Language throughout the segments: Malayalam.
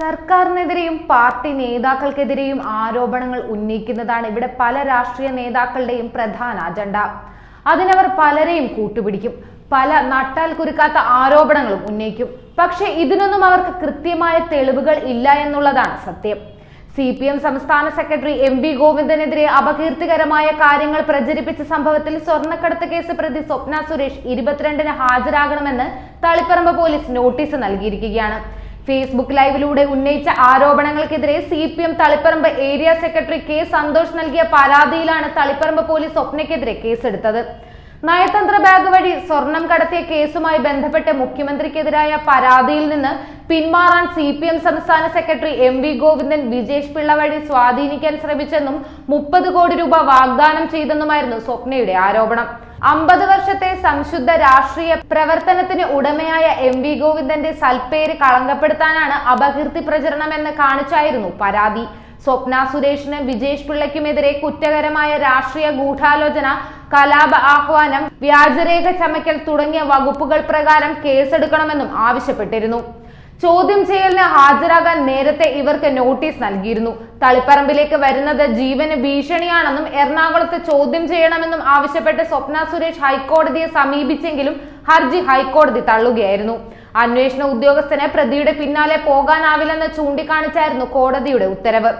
സർക്കാരിനെതിരെയും പാർട്ടി നേതാക്കൾക്കെതിരെയും ആരോപണങ്ങൾ ഉന്നയിക്കുന്നതാണ് ഇവിടെ പല രാഷ്ട്രീയ നേതാക്കളുടെയും പ്രധാന അജണ്ട. അതിനവർ പലരെയും കൂട്ടുപിടിക്കും. പല നട്ടാൽ കുരുക്കാത്ത ആരോപണങ്ങളും ഉന്നയിക്കും. പക്ഷേ ഇതിനൊന്നും അവർക്ക് കൃത്യമായ തെളിവുകൾ ഇല്ല എന്നുള്ളതാണ് സത്യം. സി പി എം സംസ്ഥാന സെക്രട്ടറി എം വി ഗോവിന്ദനെതിരെ അപകീർത്തികരമായ കാര്യങ്ങൾ പ്രചരിപ്പിച്ച സംഭവത്തിൽ സ്വർണക്കടത്ത് കേസ് പ്രതി സ്വപ്ന സുരേഷ് ഇരുപത്തിരണ്ടിന് ഹാജരാകണമെന്ന് തളിപ്പറമ്പ് പോലീസ് നോട്ടീസ് നൽകിയിരിക്കുകയാണ്. ഫേസ്ബുക്ക് ലൈവിലൂടെ ഉന്നയിച്ച ആരോപണങ്ങൾക്കെതിരെ C P M Taliparamba area secretary K Santhosh നൽകിയ പരാതിയിലാണ് തളിപ്പറമ്പ് പോലീസ് സ്വപ്നയ്ക്കെതിരെ കേസെടുത്തത്. നയതന്ത്ര ബാഗ് വഴി സ്വർണം കടത്തിയ കേസുമായി ബന്ധപ്പെട്ട് മുഖ്യമന്ത്രിക്കെതിരായ പരാതിയിൽ നിന്ന് പിന്മാറാൻ സി പി എം സംസ്ഥാന secretary M V Govindan Vijesh Pillai വഴി സ്വാധീനിക്കാൻ ശ്രമിച്ചെന്നും മുപ്പത് കോടി രൂപ വാഗ്ദാനം ചെയ്തെന്നുമായിരുന്നു സ്വപ്നയുടെ ആരോപണം. അമ്പത് വർഷത്തെ സംശുദ്ധ രാഷ്ട്രീയ പ്രവർത്തനത്തിന് ഉടമയായ എം വി ഗോവിന്ദന്റെ സൽപ്പേര് കളങ്കപ്പെടുത്താനാണ് അപകീർത്തി പ്രചരണം എന്ന് കാണിച്ചായിരുന്നു പരാതി. സ്വപ്ന സുരേഷിന് വിജേഷ് പിള്ളയ്ക്കുമെതിരെ കുറ്റകരമായ രാഷ്ട്രീയ ഗൂഢാലോചന കലാപ ആഹ്വാനം വ്യാജരേഖ ചമയ്ക്കൽ തുടങ്ങിയ വകുപ്പുകൾ പ്രകാരം കേസെടുക്കണമെന്നും ആവശ്യപ്പെട്ടിരുന്നു. ചോദ്യം ചെയ്യലിന് ഹാജരാകാൻ നേരത്തെ ഇവർക്ക് നോട്ടീസ് നൽകിയിരുന്നു. തളിപ്പറമ്പിലേക്ക് വരുന്നത് ജീവന് ഭീഷണിയാണെന്നും എറണാകുളത്ത് ചോദ്യം ചെയ്യണമെന്നും ആവശ്യപ്പെട്ട് സ്വപ്ന സുരേഷ് ഹൈക്കോടതിയെ സമീപിച്ചെങ്കിലും ഹർജി ഹൈക്കോടതി തള്ളുകയായിരുന്നു. അന്വേഷണ ഉദ്യോഗസ്ഥന് പ്രതിയുടെ പിന്നാലെ പോകാനാവില്ലെന്ന് ചൂണ്ടിക്കാണിച്ചായിരുന്നു കോടതിയുടെ ഉത്തരവ്.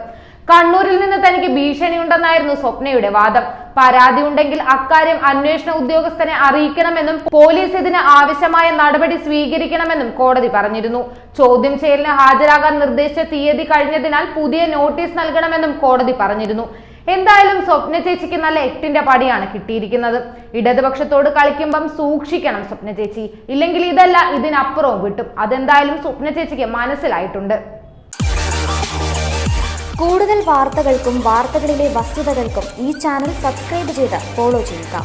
കണ്ണൂരിൽ നിന്ന് തനിക്ക് ഭീഷണിയുണ്ടെന്നായിരുന്നു സ്വപ്നയുടെ വാദം. പരാതി ഉണ്ടെങ്കിൽ അക്കാര്യം അന്വേഷണ ഉദ്യോഗസ്ഥനെ അറിയിക്കണമെന്നും പോലീസ് ഇതിന് ആവശ്യമായ നടപടി സ്വീകരിക്കണമെന്നും കോടതി പറഞ്ഞിരുന്നു. ചോദ്യം ചെയ്യലിന് ഹാജരാകാൻ നിർദ്ദേശിച്ച തീയതി കഴിഞ്ഞതിനാൽ പുതിയ നോട്ടീസ് നൽകണമെന്നും കോടതി പറഞ്ഞിരുന്നു. എന്തായാലും സ്വപ്ന ചേച്ചിക്ക് നല്ല എട്ടിന്റെ പടിയാണ് കിട്ടിയിരിക്കുന്നത്. ഇടതുപക്ഷത്തോട് കളിക്കുമ്പം സൂക്ഷിക്കണം സ്വപ്ന ചേച്ചി. ഇല്ലെങ്കിൽ ഇതല്ല ഇതിനപ്പുറവും കിട്ടും. അതെന്തായാലും സ്വപ്ന ചേച്ചിക്ക് മനസ്സിലായിട്ടുണ്ട്. കൂടുതൽ വാർത്തകൾക്കും വാർത്തകളിലെ വസ്തുതകൾക്കും ഈ ചാനൽ സബ്സ്ക്രൈബ് ചെയ്ത് ഫോളോ ചെയ്യുക.